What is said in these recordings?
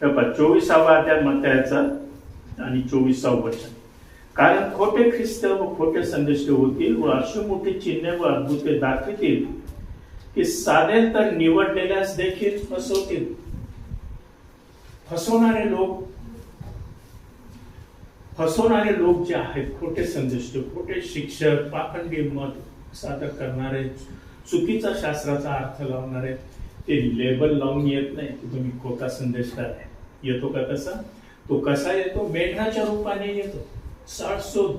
तर पहा, चोवीसावा अध्याय मत्याचा आणि चोवीसावं वचन. कारण खोटे ख्रिस्त व खोटे संदेश होतील व अशी मोठी चिन्हे व अद्भुते दाखवतील की साधे तर निवडलेल्यास देखील फसवतील. फसवणारे लोक फसवणारे लोक जे आहेत खोटे संदेश खोटे शिक्षक पाखंडी मत सादर करणारे चुकीचा शास्त्राचा अर्थ लावणारे ते लेबल लावून येत नाही की तुम्ही कोका संदेशदार आहे. येतो का कसा? तो कसा येतो? मेघाच्या रूपाने येतो. साठ शोध.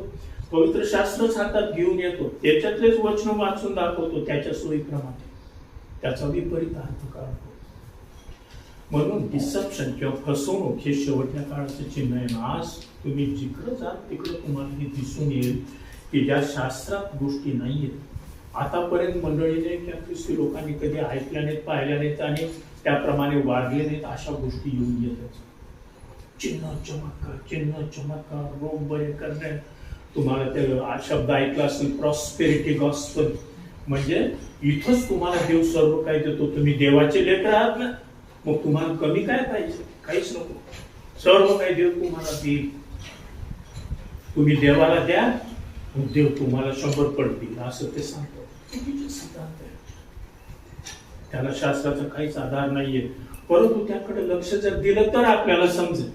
पवित्र शास्त्रच हातात घेऊन येतो. त्याच्यातलेच वचन वाचून दाखवतो त्याच्या सोयीप्रमाणे. त्याचा विपरीत अर्थ काढतो. म्हणून डिसेप्शन किंवा फसवणूक हे शेवटच्या काळाचं चिन्ह आहे. आज तुम्ही जिकडं जात तिकडं तुम्हाला हे दिसून येईल की ज्या शास्त्रात गोष्टी नाही आहेत आतापर्यंत मंडळीने किंवा ख्रिस्ती लोकांनी कधी ऐकल्या नाहीत पाहिल्या नाहीत आणि त्याप्रमाणे वाढले नाहीत अशा गोष्टी येऊन येतात. चिन्ह चमत्कार चिन्ह चमत्कार रोग बरे करणे. तुम्हाला ते हा शब्द ऐकला असेल प्रॉस्पेरिटी गॉस्पल म्हणजे इथंच तुम्हाला देव सर्व काय देतो. तुम्ही देवाचे लेकर आहात ना मग तुम्हाला कमी काय पाहिजे? काहीच नको. सर्व काही देव तुम्हाला देईल. तुम्ही देवाला द्या मग देव तुम्हाला शंभर पडतील असं ते सांगतो चुकीचे सिद्धांत आहे त्याला शास्त्राचा काहीच आधार नाहीये. परंतु त्याकडे लक्ष जर दिलं तर आपल्याला समजेल.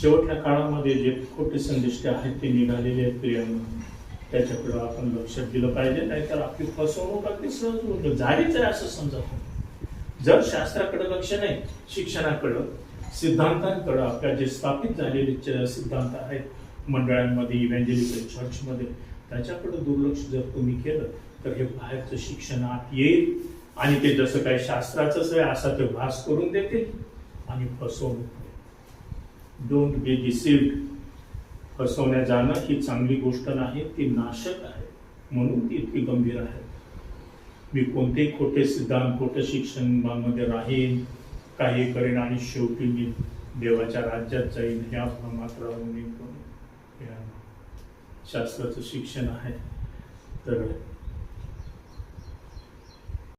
शेवटच्या काळामध्ये जे खोटे संदेश आहेत ते निघालेले आहेत प्रियांना. त्याच्याकडे आपण लक्ष दिलं पाहिजे नाहीतर आपली फसवणूक अगदी सहज होऊन झालीच आहे असं समजत जर शास्त्राकडे लक्ष नाही शिक्षणाकडं सिद्धांतांकडं आपल्या जे स्थापित झालेले सिद्धांत आहेत मंडळांमध्ये इव्हॅन्जेलिकल चर्चमध्ये त्याच्याकडे दुर्लक्ष जर तुम्ही केलं तर हे बाहेरचं शिक्षण आत येईल. आणि ते जसं काय शास्त्राचंच आहे असा ते भास करून देतील. आणि फसवणूक डोंट बी डिसिव्ड फसवण्या जाणं ही चांगली गोष्ट नाही ती नाशक आहे. म्हणून ती इतकी गंभीर आहे. मी कोणतेही खोटे सिद्धांत खोटे शिक्षणामध्ये राहीन काही करेन आणि शेवटी मी देवाच्या राज्यात जाईन ह्या मात्र मी शास्त्राचं शिक्षण आहे. तर